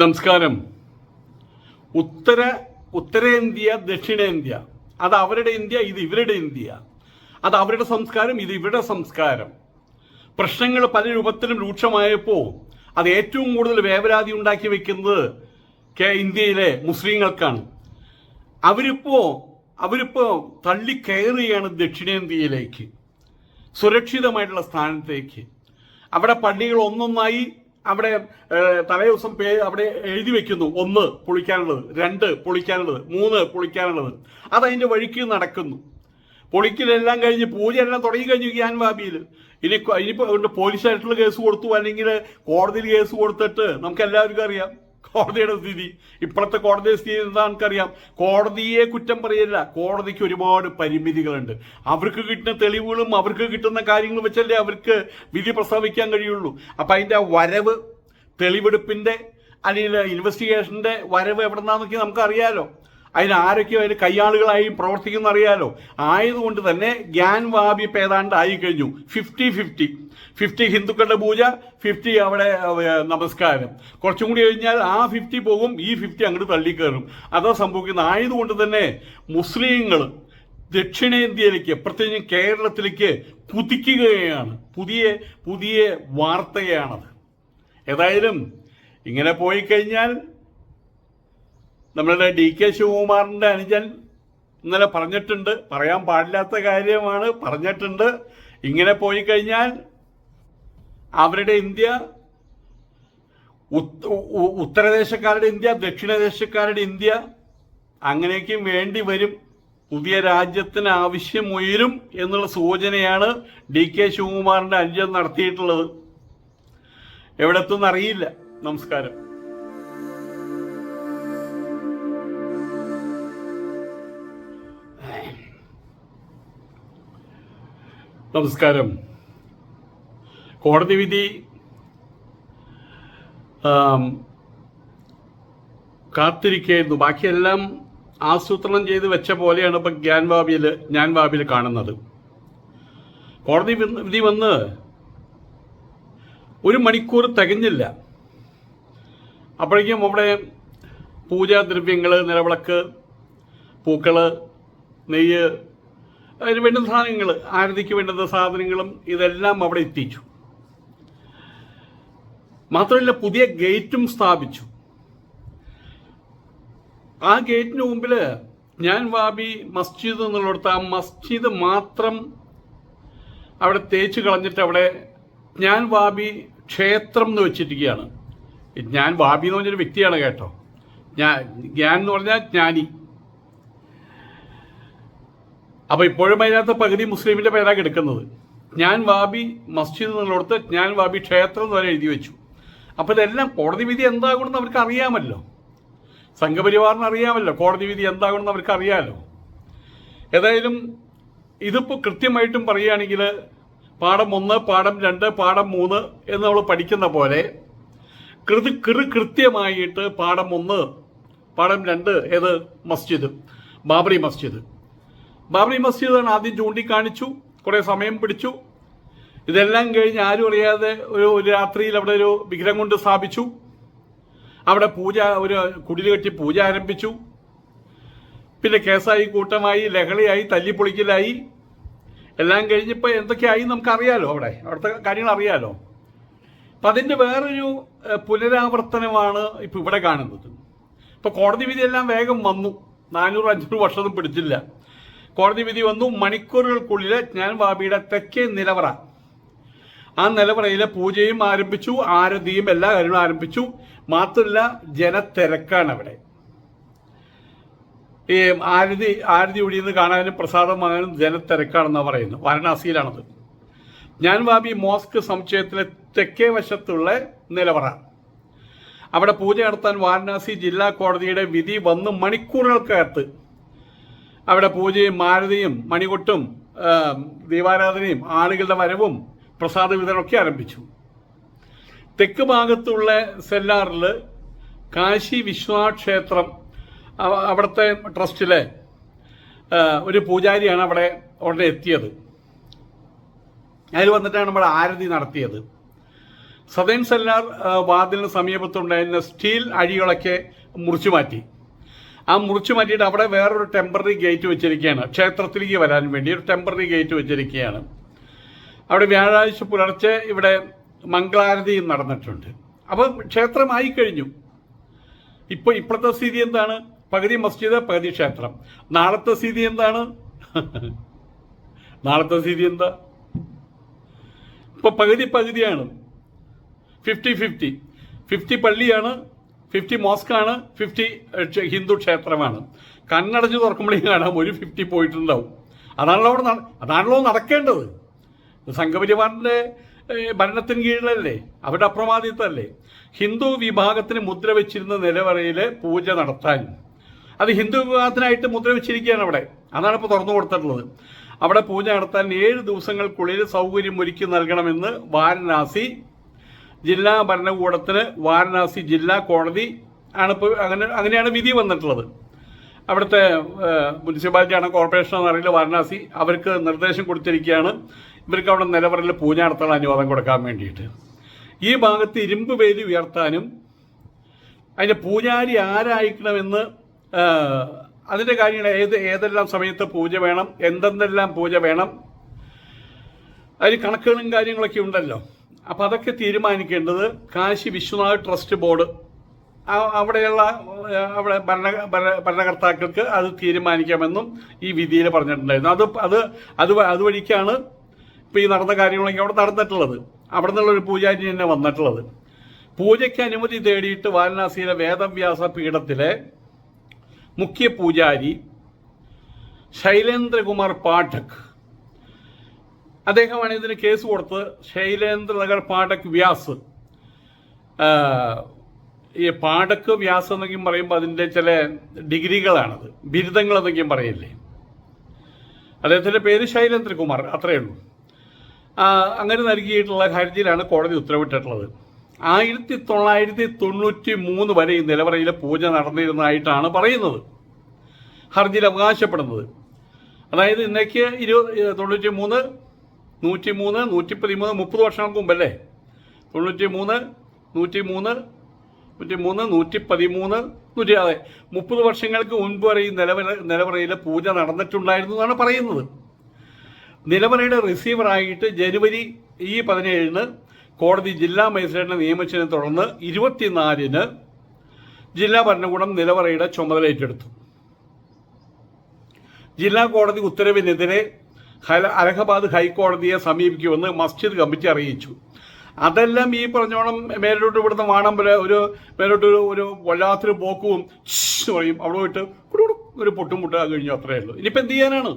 നമസ്കാരം. ഉത്തര ഉത്തരേന്ത്യ ദക്ഷിണേന്ത്യ. അത് അവരുടെ ഇന്ത്യ ഇത് ഇവരുടെ ഇന്ത്യ. അത് അവരുടെ സംസ്കാരം ഇത് ഇവരുടെ സംസ്കാരം. പ്രശ്നങ്ങൾ പല രൂപത്തിലും രൂക്ഷമായപ്പോൾ അത് ഏറ്റവും കൂടുതൽ വേവരാതി ഉണ്ടാക്കി വെക്കുന്നത് കെ ഇന്ത്യയിലെ മുസ്ലിങ്ങൾക്കാണ്. അവരിപ്പോ അവരിപ്പോ തള്ളി കയറുകയാണ് ദക്ഷിണേന്ത്യയിലേക്ക്. സുരക്ഷിതമായിട്ടുള്ള സ്ഥാനത്തേക്ക്. അവിടെ പള്ളികൾ ഒന്നൊന്നായി അവിടെ തലേ തലേദിവസം പേ അവിടെ എഴുതി വെക്കുന്നു. ഒന്ന് പൊളിക്കാനുള്ളത് രണ്ട് പൊളിക്കാനുള്ളത് മൂന്ന് പൊളിക്കാനുള്ളത്. അതതിന്റെ വഴിക്ക് നടക്കുന്നു. പൊളിക്കലെല്ലാം കഴിഞ്ഞ് പൂജയെല്ലാം തുടങ്ങി കഴിഞ്ഞു ഗ്യാൻ ബാബിയിൽ ഇനി ഇനിയിപ്പോൾ പോലീസായിട്ടുള്ള കേസ് കൊടുത്തു അല്ലെങ്കിൽ കോടതിയിൽ കേസ് കൊടുത്തിട്ട് നമുക്ക് എല്ലാവർക്കും അറിയാം. കോടതിയുടെ സ്ഥിതി. ഇപ്പോഴത്തെ കോടതിയുടെ സ്ഥിതി എന്താ നമുക്കറിയാം കോടതിയെ കുറ്റം പറയില്ല കോടതിക്ക് ഒരുപാട് പരിമിതികളുണ്ട്. അവർക്ക് കിട്ടുന്ന തെളിവുകളും അവർക്ക് കിട്ടുന്ന കാര്യങ്ങളും വെച്ചല്ലേ അവർക്ക് വിധി പ്രസ്താവിക്കാൻ കഴിയുള്ളൂ. അപ്പൊ അതിന്റെ വരവ് തെളിവെടുപ്പിന്റെ അല്ലെങ്കിൽ ഇൻവെസ്റ്റിഗേഷന്റെ വരവ് എവിടെന്നാന്നൊക്കെ നമുക്ക് അറിയാലോ അതിന് ആരൊക്കെയോ അതിന് കയ്യാളുകളായി പ്രവർത്തിക്കുന്ന അറിയാലോ ആയതുകൊണ്ട് തന്നെ ഗ്യാൻ വാബി പേതാണ്ട് ഏതാണ്ട് ആയി കഴിഞ്ഞു. Fifty fifty. ഫിഫ്റ്റി ഹിന്ദുക്കളുടെ പൂജ ഫിഫ്റ്റി അവിടെ നമസ്കാരം. കുറച്ചും കൂടി കഴിഞ്ഞാൽ ആ ഫിഫ്റ്റി പോകും ഈ ഫിഫ്റ്റി അങ്ങോട്ട് തള്ളിക്കയറും അതാ സംഭവിക്കുന്നത്. ആയതുകൊണ്ട് തന്നെ മുസ്ലിങ്ങൾ ദക്ഷിണേന്ത്യയിലേക്ക് പ്രത്യേകിച്ച് കേരളത്തിലേക്ക് കുതിക്കുകയാണ്. പുതിയ പുതിയ വാർത്തയാണത്. ഏതായാലും ഇങ്ങനെ പോയി കഴിഞ്ഞാൽ നമ്മളുടെ ഡി കെ ശിവകുമാറിന്റെ അനുജൻ ഇന്നലെ പറഞ്ഞിട്ടുണ്ട്. പറയാൻ പാടില്ലാത്ത കാര്യമാണ്. പറഞ്ഞിട്ടുണ്ട്. ഇങ്ങനെ പോയി കഴിഞ്ഞാൽ അവരുടെ ഇന്ത്യ ഉത്ത- ഉത്തരദേശക്കാരുടെ ഇന്ത്യ ദക്ഷിണദേശക്കാരുടെ ഇന്ത്യ അങ്ങനെയൊക്കെയും വേണ്ടി വരും. പുതിയ രാജ്യത്തിന് ആവശ്യം ഉയരും എന്നുള്ള സൂചനയാണ് ഡി കെ ശിവകുമാറിന്റെ അനുജൻ നടത്തിയിട്ടുള്ളത്. എവിടെത്തുന്നറിയില്ല. നമസ്കാരം. നമസ്കാരം. കോടതി വിധി കാത്തിരിക്കുന്നു ബാക്കിയെല്ലാം ആസൂത്രണം ചെയ്ത് വെച്ച പോലെയാണ് ഇപ്പം ഗ്യാൻ ബാബിയിൽ ഞാൻ ബാബിയിൽ കാണുന്നത്. കോടതി വിധി വന്ന് ഒരു മണിക്കൂർ തികഞ്ഞില്ല. അപ്പോഴേക്കും അവിടെ പൂജാദ്രവ്യങ്ങൾ നിലവിളക്ക് പൂക്കൾ നെയ്യ് അതിന് വേണ്ടുന്ന സാധനങ്ങൾ ആരതിക്ക് വേണ്ടുന്ന സാധനങ്ങളും ഇതെല്ലാം അവിടെ എത്തിച്ചു. മാത്രമല്ല പുതിയ ഗേറ്റും സ്ഥാപിച്ചു. ആ ഗേറ്റിന് മുമ്പിൽ ഞാൻ വാബി മസ്ജിദ് എന്നുള്ളിടത്ത് ആ മസ്ജിദ് മാത്രം അവിടെ തേച്ച് കളഞ്ഞിട്ട് അവിടെ ഞാൻ വാബി ക്ഷേത്രം എന്ന് വെച്ചിരിക്കുകയാണ്. ഞാൻ വാബി എന്ന് പറഞ്ഞൊരു വ്യക്തിയാണ് കേട്ടോ. ഞാൻ ഞാൻ എന്ന് പറഞ്ഞാൽ ജ്ഞാനി. അപ്പൊ ഇപ്പോഴും അതിനകത്ത് പകുതി മുസ്ലിമിന്റെ പേരാണ് എടുക്കുന്നത്. ഞാൻ വാബി മസ്ജിദ് എന്നുള്ളിടത്ത് ഞാൻ വാബി ക്ഷേത്രം എന്ന് വരെ എഴുതി വെച്ചു. അപ്പൊ ഇതെല്ലാം കോടതി വിധി എന്താകുമെന്ന് അവർക്ക് അറിയാമല്ലോ. സംഘപരിവാറിന് അറിയാമല്ലോ കോടതി വിധി എന്താകുമെന്ന് അവർക്ക് അറിയാമല്ലോ ഏതായാലും ഇതിപ്പോൾ കൃത്യമായിട്ടും പറയുകയാണെങ്കിൽ പാഠം ഒന്ന് പാഠം രണ്ട് പാഠം മൂന്ന് എന്ന് നമ്മൾ പഠിക്കുന്ന പോലെ കൃതി കൃ കൃത്യമായിട്ട് പാഠം ഒന്ന് പാഠം രണ്ട് ഏത്? മസ്ജിദ് ബാബറി മസ്ജിദ്. ബാബറി മസ്ജിദാണ് ആദ്യം ചൂണ്ടിക്കാണിച്ചു കുറേ സമയം പിടിച്ചു. ഇതെല്ലാം കഴിഞ്ഞ് ആരും അറിയാതെ ഒരു ഒരു രാത്രിയിൽ അവിടെ ഒരു വിഗ്രഹം കൊണ്ട് സ്ഥാപിച്ചു. അവിടെ പൂജ ഒരു കുടിൽ കെട്ടി പൂജ ആരംഭിച്ചു. പിന്നെ കേസായി കൂട്ടമായി ലഹളയായി തല്ലിപ്പൊളിക്കലായി. എല്ലാം കഴിഞ്ഞപ്പോൾ എന്തൊക്കെയായി നമുക്കറിയാലോ അവിടെ? അവിടുത്തെ കാര്യങ്ങൾ അറിയാലോ? അപ്പം അതിന്റെ വേറൊരു പുനരാവർത്തനമാണ് ഇപ്പം ഇവിടെ കാണുന്നത്. ഇപ്പം കോടതി വിധിയെല്ലാം വേഗം വന്നു. നാനൂറ് അഞ്ഞൂറ് വർഷമൊന്നും പിടിച്ചില്ല. കോടതി വിധി വന്നു. മണിക്കൂറുകൾക്കുള്ളിൽ ഞാൻ ബാബിയുടെ തെക്കേ നിലവറ. ആ നിലവറയിലെ പൂജയും ആരംഭിച്ചു. ആരതിയും എല്ലാ കാര്യങ്ങളും ആരംഭിച്ചു. മാത്രമല്ല ജനത്തിരക്കാണ് അവിടെ. ഈ ആരതി ആരതി ഒഴിയുന്ന കാണാനും പ്രസാദം വാങ്ങാനും ജനത്തിരക്കാണെന്നാണ് പറയുന്നത്. വാരണാസിയിലാണത്. ഞാൻ ബാബി മോസ്ക് സമുച്ചയത്തിലെ തെക്കേ വശത്തുള്ള നിലവറ. അവിടെ പൂജ നടത്താൻ വാരണാസി ജില്ലാ കോടതിയുടെ വിധി വന്ന് മണിക്കൂറുകൾക്കകത്ത് അവിടെ പൂജയും മാരുതിയും മണികൊട്ടും ദീപാരാധനയും ആളുകളുടെ വരവും പ്രസാദ വിതരണമൊക്കെ ആരംഭിച്ചു. തെക്ക് ഭാഗത്തുള്ള സെല്ലാറിൽ കാശി വിശ്വനാഥ് ക്ഷേത്രം അവിടുത്തെ ട്രസ്റ്റിലെ ഒരു പൂജാരിയാണ് അവിടെ അവിടെ എത്തിയത്. അതിൽ വന്നിട്ടാണ് നമ്മൾ ആരതി നടത്തിയത്. സദേൺ സെല്ലാർ വാതിലിന് സമീപത്തുണ്ടായിരുന്ന സ്റ്റീൽ അഴികളൊക്കെ മുറിച്ചു മാറ്റി ആ മുറിച്ചു മാറ്റിയിട്ട് അവിടെ വേറൊരു ടെമ്പററി ഗേറ്റ് വെച്ചിരിക്കുകയാണ്. ക്ഷേത്രത്തിലേക്ക് വരാൻ വേണ്ടി ഒരു ടെമ്പററി ഗേറ്റ് വെച്ചിരിക്കുകയാണ്. അവിടെ വ്യാഴാഴ്ച പുലർച്ചെ ഇവിടെ മംഗളാരതിയും നടന്നിട്ടുണ്ട്. അപ്പം ക്ഷേത്രമായി കഴിഞ്ഞു. ഇപ്പൊ ഇപ്പോഴത്തെ സ്ഥിതി എന്താണ്? പകുതി മസ്ജിദ് പകുതി ക്ഷേത്രം. നാളത്തെ സ്ഥിതി എന്താണ്? നാളത്തെ സ്ഥിതി എന്താ? ഇപ്പൊ പകുതി പകുതിയാണ്. ഫിഫ്റ്റി ഫിഫ്റ്റി ഫിഫ്റ്റി പള്ളിയാണ്. ഫിഫ്റ്റി ആണ് ഫിഫ്റ്റി ഹിന്ദു ക്ഷേത്രമാണ്. കണ്ണടച്ച് തുറക്കുമ്പോഴേക്കും കാണാം ഒരു ഫിഫ്റ്റി പോയിട്ടുണ്ടാവും. അതാണല്ലോ അവിടെ അതാണല്ലോ നടക്കേണ്ടത്. സംഘപരിവാറിന്റെ ഏഹ്, ഭരണത്തിന് കീഴിലല്ലേ അവരുടെ അപ്രമാദിത്തല്ലേ. ഹിന്ദു വിഭാഗത്തിന് മുദ്ര വെച്ചിരുന്ന നിലവറയിൽ പൂജ നടത്താൻ. അത് ഹിന്ദു വിഭാഗത്തിനായിട്ട് മുദ്ര വെച്ചിരിക്കുകയാണ് അവിടെ. അതാണ് ഇപ്പോൾ തുറന്നു കൊടുത്തിട്ടുള്ളത്. അവിടെ പൂജ നടത്താൻ ഏഴ് ദിവസങ്ങൾക്കുള്ളിൽ സൗകര്യം ഒരുക്കി നൽകണമെന്ന് വാരണാസി ജില്ലാ ഭരണകൂടത്തിന് വാരണാസി ജില്ലാ കോടതി ആണ് ഇപ്പോൾ അങ്ങനെ അങ്ങനെയാണ് വിധി വന്നിട്ടുള്ളത്. അവിടുത്തെ മുനിസിപ്പാലിറ്റിയാണ് കോർപ്പറേഷൻ അറിയില്ല വാരണാസി. അവർക്ക് നിർദ്ദേശം കൊടുത്തിരിക്കുകയാണ്. ഇവർക്ക് അവിടെ നിലവറയിൽ പൂജ നടത്താനുള്ള അനുവാദം കൊടുക്കാൻ വേണ്ടിയിട്ട്. ഈ ഭാഗത്ത് ഇരുമ്പ് വേലി ഉയർത്താനും അതിന്റെ പൂജാരി ആരായിരിക്കണമെന്ന് അതിന്റെ കാര്യങ്ങൾ ഏത് ഏതെല്ലാം സമയത്ത് പൂജ വേണം എന്തെന്തെല്ലാം പൂജ വേണം അതിൽ കണക്കുകളും കാര്യങ്ങളൊക്കെ ഉണ്ടല്ലോ. അപ്പൊ അതൊക്കെ തീരുമാനിക്കേണ്ടത് കാശി വിശ്വനാഥ് ട്രസ്റ്റ് ബോർഡ്. അവിടെയുള്ള അവിടെ ഭരണ ഭരണ- ഭരണകർത്താക്കൾക്ക് അത് തീരുമാനിക്കാമെന്നും ഈ വിധിയിൽ പറഞ്ഞിട്ടുണ്ടായിരുന്നു. അത് അത് അത് അതുവഴിക്കാണ് ഇപ്പം ഈ നടന്ന കാര്യങ്ങളൊക്കെ അവിടെ നടന്നിട്ടുള്ളത്. അവിടെ നിന്നുള്ള ഒരു പൂജാരി തന്നെ വന്നിട്ടുള്ളത്. പൂജയ്ക്ക് അനുമതി തേടിയിട്ട് വാരണാസിയിലെ വേദവ്യാസ പീഠത്തിലെ മുഖ്യ പൂജാരി ശൈലേന്ദ്രകുമാർ പാഠക് അദ്ദേഹമാണ് ഇതിന് കേസ് കൊടുത്ത് ശൈലേന്ദ്രനഗർ പാഠക് വ്യാസ്. ഈ പാഠക് വ്യാസ് എന്നൊക്കെയും പറയുമ്പോൾ അതിന്റെ ചില ഡിഗ്രികളാണത്. ബിരുദങ്ങൾ എന്നൊക്കെയും പറയില്ലേ? അദ്ദേഹത്തിന്റെ പേര് ശൈലേന്ദ്രകുമാർ അത്രയേ ഉള്ളൂ. അങ്ങനെ നൽകിയിട്ടുള്ള ഹർജിയിലാണ് കോടതി ഉത്തരവിട്ടിട്ടുള്ളത്. ആയിരത്തി തൊള്ളായിരത്തി തൊണ്ണൂറ്റി മൂന്ന് വരെ ഈ നിലവറയിലെ പൂജ നടന്നിരുന്നതായിട്ടാണ് പറയുന്നത്. ഹർജിയിൽ അവകാശപ്പെടുന്നത്. അതായത് ഇന്നേക്ക് ഇരുപത് തൊണ്ണൂറ്റി മൂന്ന് നൂറ്റി മൂന്ന് നൂറ്റി പതിമൂന്ന് മുപ്പത് വർഷങ്ങൾക്ക് മുമ്പല്ലേ? തൊണ്ണൂറ്റി മൂന്ന് നൂറ്റി മൂന്ന് നൂറ്റി മൂന്ന് നൂറ്റി പതിമൂന്ന് നൂറ്റി അതെ മുപ്പത് വർഷങ്ങൾക്ക് മുൻപ് വരെ ഈ നിലവറ നിലവറയിലെ പൂജ നടന്നിട്ടുണ്ടായിരുന്നു എന്നാണ് പറയുന്നത്. നിലവറയുടെ റിസീവറായിട്ട് ജനുവരി ഈ പതിനേഴിന് കോടതി ജില്ലാ മജിസ്ട്രേറ്റിനെ നിയമിച്ചതിനെ തുടർന്ന് ഇരുപത്തിനാലിന് ജില്ലാ ഭരണകൂടം നിലവറയുടെ ചുമതല ഏറ്റെടുത്തു. ജില്ലാ കോടതി ഉത്തരവിനെതിരെ അലഹബാദ് ഹൈക്കോടതിയെ സമീപിക്കുമെന്ന് മസ്ജിദ് കമ്മിറ്റി അറിയിച്ചു. അതെല്ലാം ഈ പറഞ്ഞോണം മേലോട്ട് ഇവിടുന്ന് വാണം പോലെ ഒരു മേലോട്ട് ഒരു വല്ലാത്തൊരു പോക്കവും ഛ് പറയും. അവിടെ പോയിട്ട് ഒരു പൊട്ടും കഴിഞ്ഞു അത്രയേ ഉള്ളൂ. ഇനിയിപ്പോൾ എന്ത് ചെയ്യാനാണ്?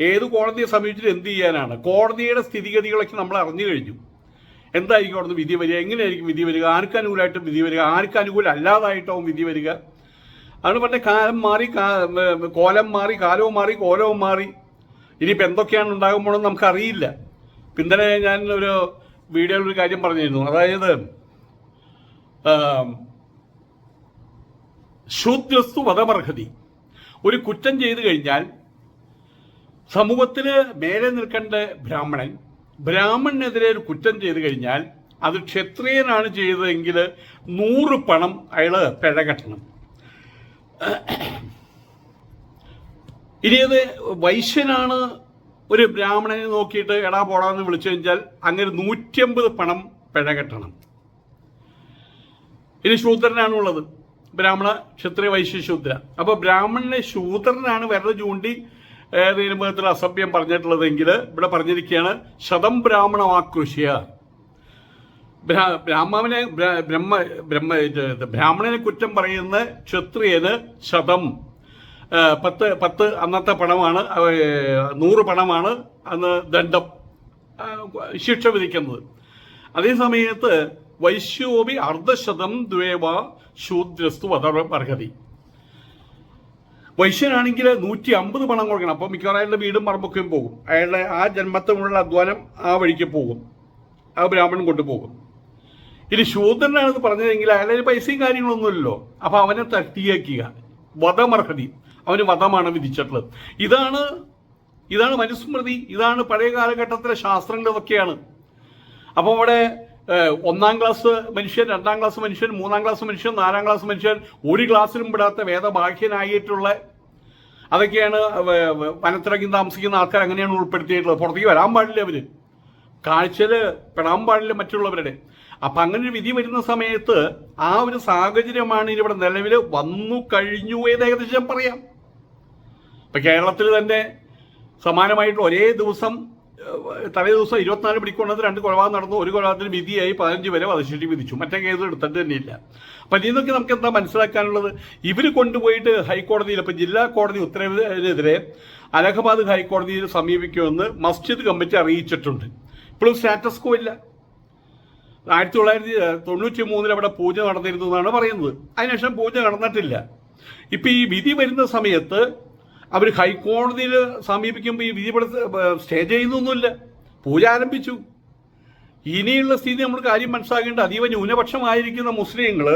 ഏത് കോടതിയെ സമീപിച്ചിട്ട് എന്ത് ചെയ്യാനാണ്? കോടതിയുടെ സ്ഥിതിഗതികളൊക്കെ നമ്മൾ അറിഞ്ഞു കഴിഞ്ഞു. എന്തായിരിക്കും അവിടുന്ന് വിധി വരിക? എങ്ങനെയായിരിക്കും വിധി വരിക? ആർക്ക് അനുകൂലമായിട്ട് വിധി വരിക? ആർക്ക് അനുകൂലം അല്ലാതായിട്ടാവും വിധി വരിക? അതാണ് പറഞ്ഞ കാലം മാറി കോലം മാറി കാലവും മാറി കോലവും മാറി. ഇനിയിപ്പോൾ എന്തൊക്കെയാണ് ഉണ്ടാകുമ്പോഴെന്ന് നമുക്കറിയില്ല. പിന്നലെ ഞാൻ ഒരു വീഡിയോയിൽ ഒരു കാര്യം പറഞ്ഞിരുന്നു. അതായത് ശൂദ്രസ്തു വധമർഹതി. ഒരു കുറ്റം ചെയ്തു കഴിഞ്ഞാൽ സമൂഹത്തിന് മേലെ നിൽക്കേണ്ട ബ്രാഹ്മണൻ ബ്രാഹ്മണനെതിരെ ഒരു കുറ്റം ചെയ്തു കഴിഞ്ഞാൽ അത് ക്ഷത്രിയനാണ് ചെയ്തതെങ്കിൽ നൂറ് പണം അയാൾ പിഴ കെട്ടണം ഇനി അത് വൈശ്യനാണ് ഒരു ബ്രാഹ്മണനെ നോക്കിയിട്ട് എടാ പോടാന്ന് വിളിച്ചു കഴിഞ്ഞാൽ അങ്ങനെ നൂറ്റിയമ്പത് പണം പിഴ കെട്ടണം. ഇനി ശൂദ്രനാണുള്ളത് ബ്രാഹ്മണ ക്ഷത്രിയ വൈശ്യ ശൂദ്ര. അപ്പൊ ബ്രാഹ്മണനെ ശൂദ്രനാണ് വിരൽ ചൂണ്ടി വിധത്തിൽ അസഭ്യം പറഞ്ഞിട്ടുള്ളതെങ്കിൽ ഇവിടെ പറഞ്ഞിരിക്കുകയാണ് ശതം ബ്രാഹ്മണ ബ്രാ- ബ്രാഹ്മണനെ ബ്രഹ്മ ബ്രഹ്മ ബ്രാഹ്മണനെ കുറ്റം പറയുന്ന ക്ഷത്രിയന് ശതം. പത്ത് പത്ത് അന്നത്തെ പണമാണ് നൂറ് പണമാണ് അന്ന് ദണ്ഡം ശിക്ഷ വിധിക്കുന്നത്. അതേ സമയത്ത് വൈശ്യോപി അർദ്ധശതം ദ്വേവ ശൂദ്രസ്തു അർഹതി വൈശ്യനാണെങ്കിൽ നൂറ്റി അമ്പത് പണം കൊടുക്കണം. അപ്പോൾ മിക്കവാറും അയാളുടെ വീടും പറമ്പൊക്കെയും പോകും. അയാളുടെ ആ ജന്മത്തിനുള്ള അധ്വാനം ആ വഴിക്ക് പോകും. ആ ബ്രാഹ്മണൻ കൊണ്ടുപോകും ഇനി ശൂദ്രനാണെന്ന് പറഞ്ഞതെങ്കിൽ അയാളുടെ പൈസയും കാര്യങ്ങളൊന്നുമില്ലല്ലോ. അപ്പോൾ അവനെ തട്ടിയേക്കുക. വധമർഹതി. അവന് വധമാണ് വിധിച്ചിട്ടുള്ളത്. ഇതാണ് ഇതാണ് മനുസ്മൃതി ഇതാണ് പഴയ കാലഘട്ടത്തിലെ ശാസ്ത്രങ്ങൾ ഇതൊക്കെയാണ്. അപ്പോൾ അവിടെ ഒന്നാം ക്ലാസ് മനുഷ്യൻ രണ്ടാം ക്ലാസ് മനുഷ്യൻ മൂന്നാം ക്ലാസ് മനുഷ്യൻ നാലാം ക്ലാസ് മനുഷ്യൻ ഒരു ക്ലാസ്സിലും പെടാത്ത വേദബാഹ്യനായിട്ടുള്ള അതൊക്കെയാണ് വനത്തിറങ്ങി താമസിക്കുന്ന ആൾക്കാർ അങ്ങനെയാണ് ഉൾപ്പെടുത്തിയിട്ടുള്ളത്. പുറത്തേക്ക് വരാൻ പാടില്ല അവർ കാഴ്ചയിൽ പെടാൻ പാടില്ല മറ്റുള്ളവരുടെ. അപ്പൊ അങ്ങനെ ഒരു വിധി വരുന്ന സമയത്ത് ആ ഒരു സാഹചര്യമാണ് ഇവിടെ നിലവിൽ വന്നു കഴിഞ്ഞു എന്ന് ഏകദേശം പറയാം. ഇപ്പൊ കേരളത്തിൽ തന്നെ സമാനമായിട്ട് ഒരേ ദിവസം തലേ ദിവസം ഇരുപത്തിനാല് മണിക്കൂറിനകത്ത് രണ്ട് കൊലപാതകം നടന്നു ഒരു കൊലപാതകത്തിന് വിധിയായി പതിനഞ്ച് വരെ വധശിക്ഷ വിധിച്ചു. മറ്റേ കേസ് എടുത്തിട്ട് തന്നെയില്ല. അപ്പൊ ഇതിൽ നിന്നൊക്കെ നമുക്ക് എന്താ മനസ്സിലാക്കാനുള്ളത്? ഇവർ കൊണ്ടുപോയിട്ട് ഹൈക്കോടതിയിൽ ഇപ്പൊ ജില്ലാ കോടതി ഉത്തരവിനെതിരെ അലഹബാദ് ഹൈക്കോടതിയിൽ സമീപിക്കുമെന്ന് മസ്ജിദ് കമ്മിറ്റി അറിയിച്ചിട്ടുണ്ട്. ഇപ്പോഴും സ്റ്റാറ്റസ് കോ ഇല്ല. ആയിരത്തി തൊള്ളായിരത്തി തൊണ്ണൂറ്റി മൂന്നിൽ അവിടെ പൂജ നടന്നിരുന്നു എന്നാണ് പറയുന്നത്. അതിനുശേഷം പൂജ നടന്നിട്ടില്ല. ഇപ്പൊ ഈ വിധി വരുന്ന സമയത്ത് അവർ ഹൈക്കോടതിയിൽ സമീപിക്കുമ്പോൾ ഈ വിധി സ്റ്റേ ചെയ്യുന്നൊന്നുമില്ല. പൂജ ആരംഭിച്ചു. ഇനിയുള്ള സ്ഥിതി നമ്മൾ കാര്യം മനസ്സിലാക്കേണ്ട അതീവ ന്യൂനപക്ഷമായിരിക്കുന്ന മുസ്ലിങ്ങൾ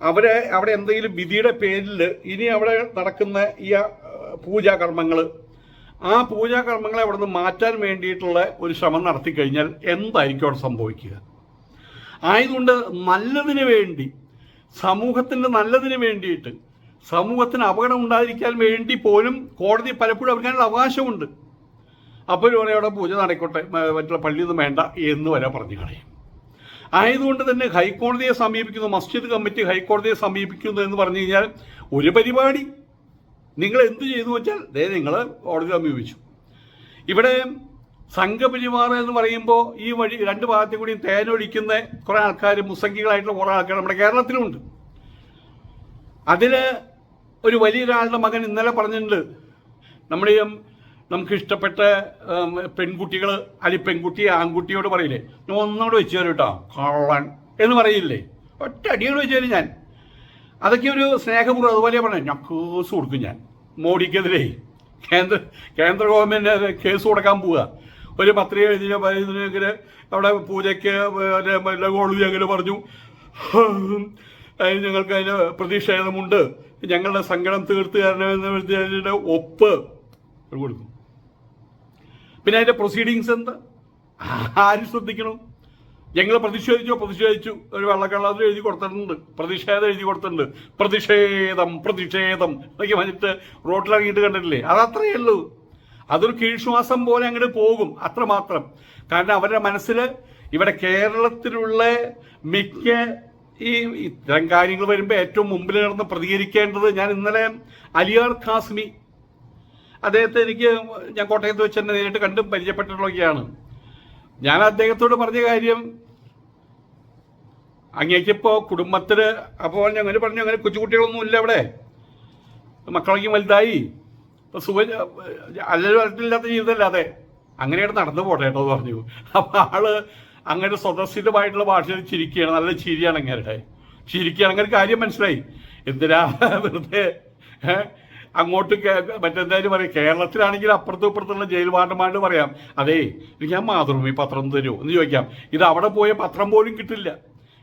അവരെ അവിടെ എന്തെങ്കിലും വിധിയുടെ പേരിൽ ഇനി അവിടെ നടക്കുന്ന ഈ പൂജാ കർമ്മങ്ങൾ ആ പൂജാ കർമ്മങ്ങളെ അവിടെ നിന്ന് മാറ്റാൻ വേണ്ടിയിട്ടുള്ള ഒരു ശ്രമം നടത്തി കഴിഞ്ഞാൽ എന്തായിരിക്കും അവിടെ സംഭവിക്കുക? ആയതുകൊണ്ട് നല്ലതിന് വേണ്ടി സമൂഹത്തിന്റെ നല്ലതിന് വേണ്ടിയിട്ട് സമൂഹത്തിന് അപകടം ഉണ്ടായിരിക്കാൻ വേണ്ടി പോലും കോടതി പലപ്പോഴും അവർക്കാനുള്ള അവകാശമുണ്ട്. അപ്പോഴും പറയും അവിടെ പൂജ നടക്കട്ടെ മറ്റുള്ള പള്ളിയൊന്നും വേണ്ട എന്ന് വരെ പറഞ്ഞു കളയും. ആയതുകൊണ്ട് തന്നെ ഹൈക്കോടതിയെ സമീപിക്കുന്നു മസ്ജിദ് കമ്മിറ്റി ഹൈക്കോടതിയെ സമീപിക്കുന്നു എന്ന് പറഞ്ഞു കഴിഞ്ഞാൽ ഒരു പരിപാടി. നിങ്ങൾ എന്ത് ചെയ്തു വെച്ചാൽ ദേ നിങ്ങൾ കോടതി സമീപിച്ചു. ഇവിടെ സംഘപരിവാർ എന്ന് പറയുമ്പോൾ ഈ വഴി രണ്ട് ഭാഗത്തു കൂടിയും തേനൊഴിക്കുന്ന കുറേ ആൾക്കാർ മുസംഗികളായിട്ടുള്ള കുറേ ആൾക്കാർ നമ്മുടെ കേരളത്തിലുണ്ട്. അതിൽ ഒരു വലിയ വലിയൊരാളുടെ മകൻ ഇന്നലെ പറഞ്ഞിട്ടുണ്ട്. നമ്മുടെ നമുക്ക് ഇഷ്ടപ്പെട്ട പെൺകുട്ടികൾ അല്ലെങ്കിൽ പെൺകുട്ടി ആൺകുട്ടിയോട് പറയില്ലേ? "ഞാൻ ഒന്നോട് വെച്ച് തരും കേട്ടോ. കള്ളൻ എന്ന് പറയില്ലേ? ഒറ്റ അടിയോട് വെച്ച് തരും ഞാൻ. അതൊക്കെ ഒരു സ്നേഹപൂർവം അതുപോലെ പറഞ്ഞു ഞാൻ കേസ് കൊടുക്കും ഞാൻ. മോഡിക്കെതിരെ കേന്ദ്ര കേന്ദ്ര ഗവൺമെന്റ് കേസ് കൊടുക്കാൻ പോവുക. ഒരു പത്രിക എഴുതിയ ഇതിനെതിരെ അവിടെ പൂജയ്ക്ക് അങ്ങനെ പറഞ്ഞു. ഞങ്ങൾക്ക് അതിന് പ്രതിഷേധമുണ്ട് ഞങ്ങളുടെ സങ്കടം തീർത്ത് തരണമെന്ന് ഒപ്പ് കൊടുക്കും. പിന്നെ അതിന്റെ പ്രൊസീഡിങ്സ് എന്താ? ആര് ശ്രദ്ധിക്കണം? ഞങ്ങൾ പ്രതിഷേധിച്ചോ? പ്രതിഷേധിച്ചു. ഒരു വെള്ളക്കള്ളത്തിൽ എഴുതി കൊടുത്തിട്ടുണ്ട്. പ്രതിഷേധം എഴുതി കൊടുത്തിട്ടുണ്ട്. പ്രതിഷേധം പ്രതിഷേധം എന്നൊക്കെ വന്നിട്ട് റോട്ടിലിറങ്ങിയിട്ട് കണ്ടിട്ടില്ലേ? അതത്രയേ ഉള്ളൂ. അതൊരു കീഴ്ശ്വാസം പോലെ അങ്ങോട്ട് പോകും. അത്രമാത്രം. കാരണം അവരുടെ മനസ്സിൽ ഇവിടെ കേരളത്തിലുള്ള മിക്ക ഈ ഇത്തരം കാര്യങ്ങൾ വരുമ്പോൾ ഏറ്റവും മുമ്പിൽ നടന്ന് പ്രതികരിക്കേണ്ടത് ഞാൻ ഇന്നലെ അലിയാർ ഖാസ്മി. അദ്ദേഹത്തെ എനിക്ക് ഞാൻ കോട്ടയത്ത് വെച്ച് തന്നെ നേരിട്ട് കണ്ടും പരിചയപ്പെട്ടിട്ടുള്ളതൊക്കെയാണ് ഞാൻ അദ്ദേഹത്തോട് പറഞ്ഞ കാര്യം അങ്ങേക്കിപ്പോ കുടുംബത്തിൽ അപ്പോൾ ഞാൻ ഞങ്ങൾ പറഞ്ഞു അങ്ങനെ കൊച്ചുകുട്ടികളൊന്നും ഇല്ല അവിടെ മക്കളൊക്കെ വലുതായി. ഇപ്പൊ സുഖ അല്ലൊരു വരട്ടില്ലാത്ത ജീവിതമല്ലാതെ അങ്ങനെയാണ് നടന്നു പോട്ടെ പറഞ്ഞു. അപ്പൊ ആൾ അങ്ങനെ സ്വതസിദ്ധമായിട്ടുള്ള ഭാഷയിൽ ചിരിക്കുകയാണ്. നല്ല ചിരിയാണ് അങ്ങേരുടെ. ചിരിക്കുകയാണ് അങ്ങനെ കാര്യം മനസ്സിലായി. എന്തിനാ വെറുതെ അങ്ങോട്ട് മറ്റെന്തായാലും പറയാം. കേരളത്തിലാണെങ്കിൽ അപ്പുറത്തും ഇപ്പുറത്തുള്ള ജയിൽ വാർഡന്മാരോട് പറയാം. അതേ ഞാൻ മാതൃഭൂമി പത്രം തരുമോ എന്ന് ചോദിക്കാം. ഇത് അവിടെ പോയ പത്രം പോലും കിട്ടില്ല.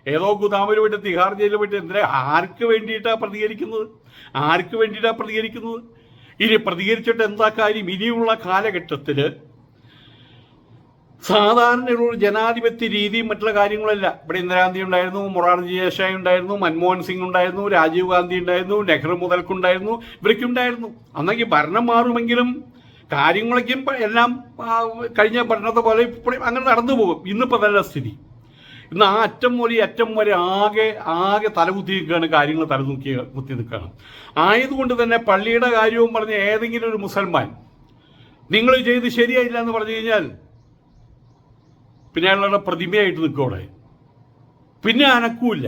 ഏതോ ഗുദാമിൽ പോയിട്ട് തിഹാർ ജയിലിൽ പോയിട്ട് എന്തിനാ ആർക്ക് വേണ്ടിയിട്ടാണ് പ്രതികരിക്കുന്നത്? ആർക്ക് വേണ്ടിയിട്ടാണ് പ്രതികരിക്കുന്നത്? ഇനി പ്രതികരിച്ചിട്ട് എന്താ കാര്യം? ഇനിയുള്ള കാലഘട്ടത്തിൽ സാധാരണ ഒരു ജനാധിപത്യ രീതിയും മറ്റുള്ള കാര്യങ്ങളല്ല. ഇവിടെ ഇന്ദിരാഗാന്ധി ഉണ്ടായിരുന്നു മൊറാർജി ദേശായി ഉണ്ടായിരുന്നു മൻമോഹൻ സിംഗ് ഉണ്ടായിരുന്നു രാജീവ് ഗാന്ധി ഉണ്ടായിരുന്നു നെഹ്റു മുതൽക്കുണ്ടായിരുന്നു ഇവർക്കുണ്ടായിരുന്നു അന്നെങ്കിൽ ഭരണം മാറുമെങ്കിലും കാര്യങ്ങളൊക്കെയും എല്ലാം കഴിഞ്ഞ ഭരണത്തെ പോലെ ഇപ്പോഴും അങ്ങനെ നടന്നു പോകും. ഇന്നിപ്പോൾ നല്ല സ്ഥിതി. ഇന്ന് ആ അറ്റം മുതൽ ഈ അറ്റം വരെ ആകെ ആകെ തലകുത്തി നിൽക്കുകയാണ് കാര്യങ്ങൾ തലനൂക്കി കുത്തി നിൽക്കുകയാണ്. ആയതുകൊണ്ട് തന്നെ പള്ളിയുടെ കാര്യവും പറഞ്ഞ ഏതെങ്കിലും ഒരു മുസൽമാൻ നിങ്ങൾ ചെയ്ത് ശരിയായില്ല എന്ന് പറഞ്ഞു കഴിഞ്ഞാൽ പിന്നെ അയാളുടെ പ്രതിമയായിട്ട് നിൽക്കും അവിടെ. പിന്നെ അനക്കൂല്ല.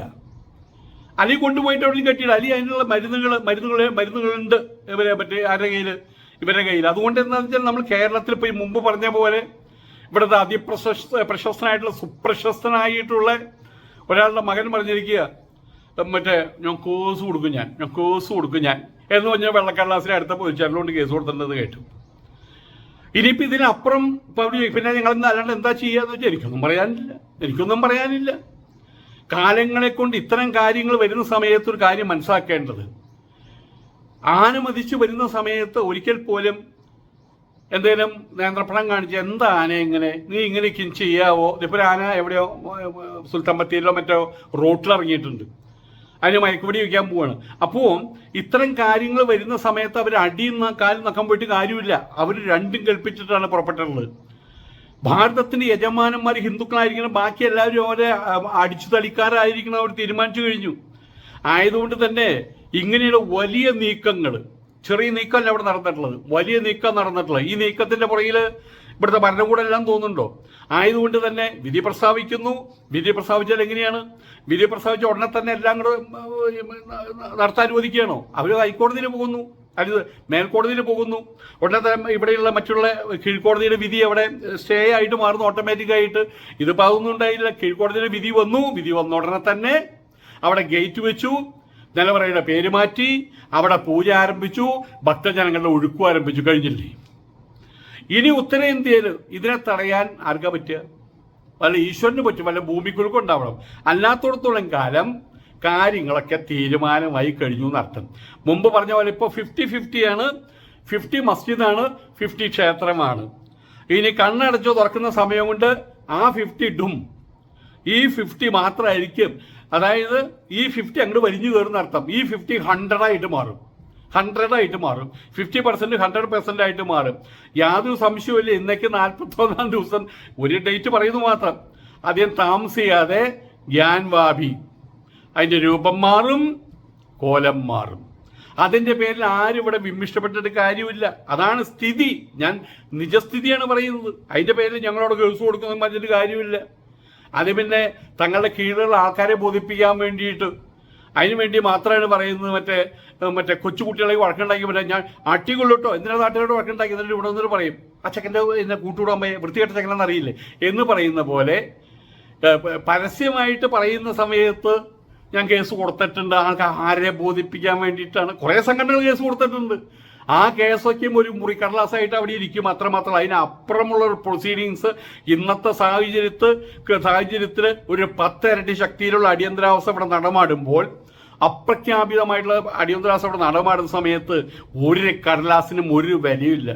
അലി കൊണ്ടുപോയിട്ട് അവിടെ കെട്ടിയില്ല അലി അതിനുള്ള മരുന്നുകൾ മരുന്നുകൾ മരുന്നുകളുണ്ട് ഇവരെ മറ്റേ ആരുടെ കയ്യിൽ ഇവരുടെ കയ്യിൽ അതുകൊണ്ട് എന്താണെന്ന് വെച്ചാൽ നമ്മൾ കേരളത്തിൽ ഇപ്പോൾ മുമ്പ് പറഞ്ഞ പോലെ ഇവിടുത്തെ അതിപ്രശസ്ത പ്രശസ്തനായിട്ടുള്ള സുപ്രശസ്തനായിട്ടുള്ള ഒരാളുടെ മകൻ പറഞ്ഞിരിക്കുക മറ്റേ ഞാൻ കോസ് കൊടുക്കും ഞാൻ ഞാൻ കോസ് കൊടുക്കും ഞാൻ. എന്ന് പറഞ്ഞാൽ വെള്ളക്കടലാസിലെ അടുത്ത പോലീസുകാരിലോണ്ട് കേസ് കൊടുത്തിട്ടുണ്ടെന്ന് കേട്ടു. ഇനിയിപ്പോ ഇതിനപ്പുറം ഇപ്പൊ അവിടെ പിന്നെ ഞങ്ങൾ അല്ലാണ്ട് എന്താ ചെയ്യാന്ന് വെച്ചാൽ എനിക്കൊന്നും പറയാനില്ല. എനിക്കൊന്നും പറയാനില്ല. കാലങ്ങളെ കൊണ്ട് ഇത്തരം കാര്യങ്ങൾ വരുന്ന സമയത്ത് ഒരു കാര്യം മനസ്സിലാക്കേണ്ടത്. ആനമതിച്ചു വരുന്ന സമയത്ത് ഒരിക്കൽ പോലും എന്തേലും നേന്ത്രപ്പണം കാണിച്ച് എന്താ ആന ഇങ്ങനെ? നീ ഇങ്ങനെ ചെയ്യാവോ? ഇപ്പോൾ ആന എവിടെയോ സുൽത്താൻ ബത്തേരിയിലോ മറ്റോ റോട്ടിൽ ഇറങ്ങിയിട്ടുണ്ട് അതിന് മയക്കുപടി വയ്ക്കാൻ പോവാണ്. അപ്പോൾ ഇത്തരം കാര്യങ്ങൾ വരുന്ന സമയത്ത് അവർ അടിയുന്ന കാലം നക്കാൻ പോയിട്ട് കാര്യമില്ല. അവർ രണ്ടും കൽപ്പിച്ചിട്ടാണ് പുറപ്പെട്ടിട്ടുള്ളത്. ഭാരതത്തിന്റെ യജമാനന്മാർ ഹിന്ദുക്കളായിരിക്കണം. ബാക്കി എല്ലാവരും അവരെ അടിച്ചു തളിക്കാരായിരിക്കണം അവർ തീരുമാനിച്ചു കഴിഞ്ഞു. ആയതുകൊണ്ട് തന്നെ ഇങ്ങനെയുള്ള വലിയ നീക്കങ്ങൾ ചെറിയ നീക്കമല്ല അവിടെ നടന്നിട്ടുള്ളത്. വലിയ നീക്കം നടന്നിട്ടുള്ളത്. ഈ നീക്കത്തിന്റെ പുറകിൽ ഇവിടുത്തെ ഭരണകൂടം എല്ലാം തോന്നുന്നുണ്ടോ? ആയതുകൊണ്ട് തന്നെ വിധി പ്രസ്താവിക്കുന്നു. വിധി പ്രസ്താവിച്ചാൽ എങ്ങനെയാണ്? വിധി പ്രസ്താവിച്ച ഉടനെ തന്നെ എല്ലാം കൂടെ നടത്താൻ അനുവദിക്കുകയാണോ? അവർ ഹൈക്കോടതിയിൽ പോകുന്നു. അത് മേൽക്കോടതിയിൽ പോകുന്നു. ഉടനെ തന്നെ ഇവിടെയുള്ള മറ്റുള്ള കീഴ്ക്കോടതിയുടെ വിധി അവിടെ സ്റ്റേ ആയിട്ട് മാറുന്നു. ഓട്ടോമാറ്റിക് ആയിട്ട് അതൊന്നും ഉണ്ടായില്ല. കീഴ്ക്കോടതിയുടെ വിധി വന്നു. വിധി വന്ന ഉടനെ തന്നെ അവിടെ ഗേറ്റ് വെച്ചു. നിലവറയുടെ പേര് മാറ്റി അവിടെ പൂജ ആരംഭിച്ചു ഭക്തജനങ്ങളുടെ ഒഴുക്കും ആരംഭിച്ചു കഴിഞ്ഞില്ലേ? ഇനി ഉത്തരേന്ത്യയിൽ ഇതിനെ തടയാൻ ആർക്കാ പറ്റുക? വല്ല ഈശ്വരന് പറ്റും വല്ല ഭൂമിക്കുൾക്കും ഉണ്ടാവണം. അല്ലാത്തടത്തോളം കാലം കാര്യങ്ങളൊക്കെ തീരുമാനമായി കഴിഞ്ഞു എന്നർത്ഥം. മുമ്പ് പറഞ്ഞ പോലെ ഇപ്പോൾ ഫിഫ്റ്റി ഫിഫ്റ്റിയാണ് ഫിഫ്റ്റി മസ്ജിദാണ് ഫിഫ്റ്റി ക്ഷേത്രമാണ്. ഇനി കണ്ണടച്ചു തുറക്കുന്ന സമയം കൊണ്ട് ആ ഫിഫ്റ്റി ഡും ഈ ഫിഫ്റ്റി മാത്രമായിരിക്കും. അതായത് ഈ ഫിഫ്റ്റി അങ്ങോട്ട് വലിഞ്ഞു കയറുന്ന അർത്ഥം. ഈ ഫിഫ്റ്റി ഹൺഡ്രഡായിട്ട് മാറും. ഹൺഡ്രഡ് ആയിട്ട് മാറും. ഫിഫ്റ്റി പെർസെന്റ് ഹൺഡ്രഡ് പെർസെന്റ് ആയിട്ട് മാറും. യാതൊരു സംശയവുമില്ല. ഇന്നേക്ക് നാൽപ്പത്തൊന്നാം ദിവസം ഒരു ഡേറ്റ് പറയുന്നു മാത്രം. അധികം താമസിയാതെ ഗ്യാൻ വാബി. അതിന്റെ രൂപം മാറും കോലം മാറും. അതിന്റെ പേരിൽ ആരും ഇവിടെ വിമ്മിഷ്ടപ്പെട്ടിട്ട് കാര്യമില്ല അതാണ് സ്ഥിതി. ഞാൻ നിജസ്ഥിതിയാണ് പറയുന്നത്. അതിന്റെ പേരിൽ ഞങ്ങളോട് കേസ് കൊടുക്കുന്ന മറ്റൊരു കാര്യമില്ല അത് പിന്നെ തങ്ങളുടെ കീഴിലുള്ള ആൾക്കാരെ ബോധിപ്പിക്കാൻ വേണ്ടിയിട്ട്. അതിനു വേണ്ടി മാത്രമാണ് പറയുന്നത് മറ്റേ മറ്റേ കൊച്ചുകുട്ടികളെ വഴക്കുണ്ടാക്കി പറ്റാൻ ഞാൻ അട്ടികൊള്ളട്ടോ. എന്തിനാ നാട്ടുകാരോട് വഴക്കുണ്ടാക്കി? എന്നിട്ട് ഇവിടെ വന്നിട്ട് പറയും ആ ചെക്കന്റെ എന്നെ കൂട്ടുകൂടാൻ പോയി വൃത്തികെട്ട ചെക്കനെന്ന് അറിയില്ലേ? എന്ന് പറയുന്ന പോലെ പരസ്യമായിട്ട് പറയുന്ന സമയത്ത് ഞാൻ കേസ് കൊടുത്തിട്ടുണ്ട്. ആൾക്ക് ആരെ ബോധിപ്പിക്കാൻ വേണ്ടിയിട്ടാണ്. കുറേ സംഘടനകൾ കേസ് കൊടുത്തിട്ടുണ്ട്. ആ കേസൊക്കെയും ഒരു മുറിക്കടലാസായിട്ട് അവിടെ ഇരിക്കും. അത്രമാത്രം അതിനപ്പുറമുള്ള ഒരു പ്രൊസീഡിങ്സ് ഇന്നത്തെ സാഹചര്യത്ത് സാഹചര്യത്തിൽ ഒരു പത്തിരട്ടി ശക്തിയിലുള്ള അടിയന്തരാവസ്ഥ ഇവിടെ നടമാടുമ്പോൾ അപ്രഖ്യാപിതമായിട്ടുള്ള അടിയന്തരാവസ്ഥ ഇവിടെ നടമാടുന്ന സമയത്ത് ഒരു കടലാസിനും ഒരു വിലയില്ല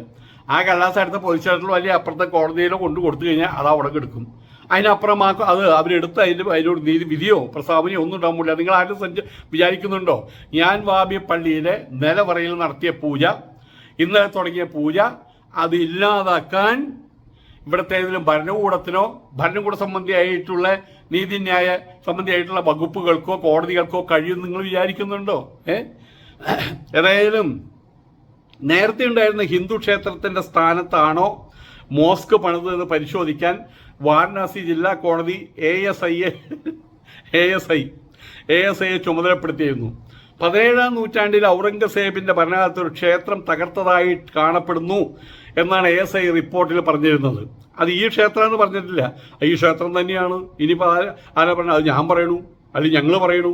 ആ കടലാസ് അടുത്ത പൊതിച്ചാട്ടിലോ അല്ലെങ്കിൽ അപ്പുറത്തെ കോടതിയിലോ കൊണ്ടു കൊടുത്തു കഴിഞ്ഞാൽ അത് അവിടെ കിടക്കും. അതിനപ്പുറം അത് അവരെടുത്ത് അതിന് അതിനോട് നീതി വിധിയോ പ്രസ്താവനയോ ഒന്നും ഉണ്ടാകാൻ ഉണ്ടാകില്ല നിങ്ങൾ ആരും സഞ്ച വിചാരിക്കുന്നുണ്ടോ? ഞാൻ വാബി പള്ളിയിലെ നിലവറയിൽ നടത്തിയ പൂജ ഇന്നലെ തുടങ്ങിയ പൂജ അത് ഇല്ലാതാക്കാൻ ഇവിടുത്തെ ഏതെങ്കിലും ഭരണകൂടത്തിനോ ഭരണകൂട സംബന്ധിയായിട്ടുള്ള നീതിന്യായ സംബന്ധിയായിട്ടുള്ള വകുപ്പുകൾക്കോ കോടതികൾക്കോ കഴിയും നിങ്ങൾ വിചാരിക്കുന്നുണ്ടോ? ഏ? ഏതായാലും നേരത്തെ ഉണ്ടായിരുന്ന ഹിന്ദു ക്ഷേത്രത്തിന്റെ സ്ഥാനത്താണോ മോസ്ക് പണിതെന്ന് പരിശോധിക്കാൻ വാരണാസി ജില്ലാ കോടതി A S I A S I A S ഐയെ ചുമതലപ്പെടുത്തിയിരുന്നു. പതിനേഴാം നൂറ്റാണ്ടിൽ ഔറംഗസേബിന്റെ ഭരണകാലത്ത് ഒരു ക്ഷേത്രം തകർത്തതായി കാണപ്പെടുന്നു എന്നാണ് എ എസ് ഐ റിപ്പോർട്ടിൽ പറഞ്ഞിരുന്നത്. അത് ഈ ക്ഷേത്രം എന്ന് പറഞ്ഞിട്ടില്ല. ഈ ക്ഷേത്രം തന്നെയാണ്. ഇനിയിപ്പോൾ ആരാ പറഞ്ഞത് അത് ഞാൻ പറയണു. അല്ലെങ്കിൽ ഞങ്ങൾ പറയണു.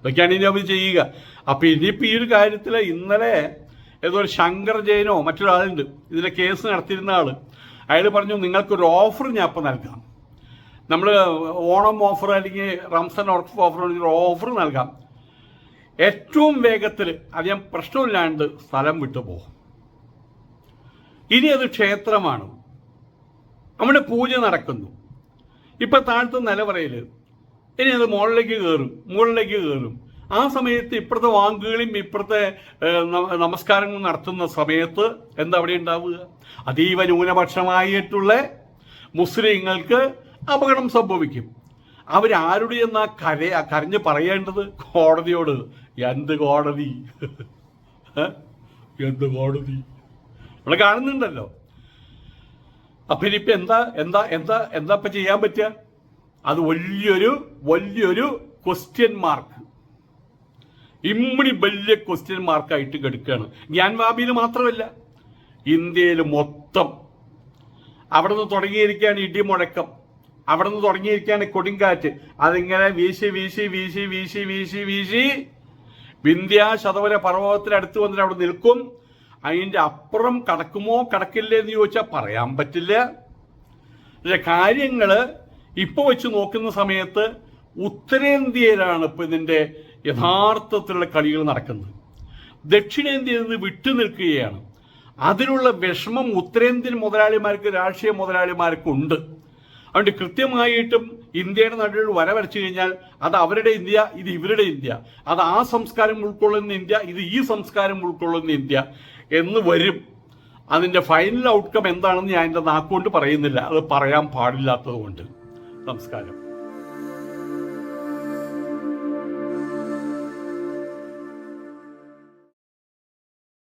ഇതൊക്കെയാണ് ഇനി അവർ ചെയ്യുക. അപ്പം ഇനിയിപ്പോൾ ഈ ഒരു കാര്യത്തിൽ ഇന്നലെ ഏതോ ഒരു ശങ്കർ ജയനോ മറ്റൊരാളുണ്ട്. ഇതിലെ കേസ് നടത്തിയിരുന്ന ആൾ. അയാൾ പറഞ്ഞു നിങ്ങൾക്കൊരു ഓഫർ ഞാൻ അപ്പം നൽകാം. നമ്മൾ ഓണം ഓഫർ അല്ലെങ്കിൽ റംസാൻ ഓർഫ് ഓഫർ ഒരു ഓഫർ നൽകാം. ഏറ്റവും വേഗത്തിൽ അത് ഞാൻ പ്രശ്നമില്ലാണ്ട് സ്ഥലം വിട്ടു പോകും. ഇനി അത് ക്ഷേത്രമാണ്. അവിടെ പൂജ നടക്കുന്നു. ഇപ്പം താഴത്തെ നിലവറയിൽ ഇനി അത് മുകളിലേക്ക് കയറും മുകളിലേക്ക് കയറും. ആ സമയത്ത് ഇപ്പുറത്തെ വാങ്കുകളും ഇപ്പുറത്തെ നമസ്കാരങ്ങൾ നടത്തുന്ന സമയത്ത് എന്താ അവിടെ ഉണ്ടാവുക? അതീവ ന്യൂനപക്ഷമായിട്ടുള്ള മുസ്ലിങ്ങൾക്ക് അപകടം സംഭവിക്കും. അവരാരുടെ എന്നാ കര കരഞ്ഞ് പറയേണ്ടത്? കോടതിയോട്. എന്ത് കോടതി? എന്ത് കോടതി? ഇവിടെ കാണുന്നുണ്ടല്ലോ. അപ്പൊ ഇനിയിപ്പോ എന്താ എന്താ എന്താ എന്താ ഇപ്പൊ ചെയ്യാൻ പറ്റുക? അത് വലിയൊരു വലിയൊരു ക്വസ്റ്റ്യൻ മാർക്ക് ഇമ്മണി വലിയ ക്വസ്റ്റ്യൻ മാർക്കായിട്ട് കെടുക്കുകയാണ് ഗ്യാൻവാബിയിൽ മാത്രമല്ല ഇന്ത്യയിൽ മൊത്തം. അവിടെ നിന്ന് തുടങ്ങിയിരിക്കുകയാണ് ഇടിമുഴക്കം അവിടെ നിന്ന് തുടങ്ങിയിരിക്കുകയാണ് കൊടുങ്കാറ്റ്. അതിങ്ങനെ വീശി വീശി വീശി വീശി വീശി വീശി. വിന്ധ്യ ശതവര പർവതത്തിനടുത്ത് വന്നിട്ട് അവിടെ നിൽക്കും. അതിന്റെ അപ്പുറം കടക്കുമോ കടക്കില്ലേ എന്ന് ചോദിച്ചാൽ പറയാൻ പറ്റില്ല. പക്ഷെ കാര്യങ്ങൾ ഇപ്പോൾ വെച്ച് നോക്കുന്ന സമയത്ത് ഉത്തരേന്ത്യയിലാണ് ഇപ്പൊ ഇതിന്റെ യഥാർത്ഥത്തിലുള്ള കളികൾ നടക്കുന്നത്. ദക്ഷിണേന്ത്യയിൽ നിന്ന് വിട്ടു നിൽക്കുകയാണ്. അതിനുള്ള വിഷമം ഉത്തരേന്ത്യൻ മുതലാളിമാർക്ക് രാഷ്ട്രീയ മുതലാളിമാർക്ക് ഉണ്ട് അതുകൊണ്ട് കൃത്യമായിട്ടും ഇന്ത്യയുടെ നടുവിൽ വര വരച്ചു കഴിഞ്ഞാൽ അത് അവരുടെ ഇന്ത്യ ഇത് ഇവരുടെ ഇന്ത്യ. അത് ആ സംസ്കാരം ഉൾക്കൊള്ളുന്ന ഇന്ത്യ ഇത് ഈ സംസ്കാരം ഉൾക്കൊള്ളുന്ന ഇന്ത്യ എന്ന് വരും. അതിന്റെ ഫൈനൽ ഔട്ട്കം എന്താണെന്ന് ഞാൻ എന്റെ നാക്കുകൊണ്ട് പറയുന്നില്ല. അത് പറയാൻ പാടില്ലാത്തത് കൊണ്ട് നമസ്കാരം.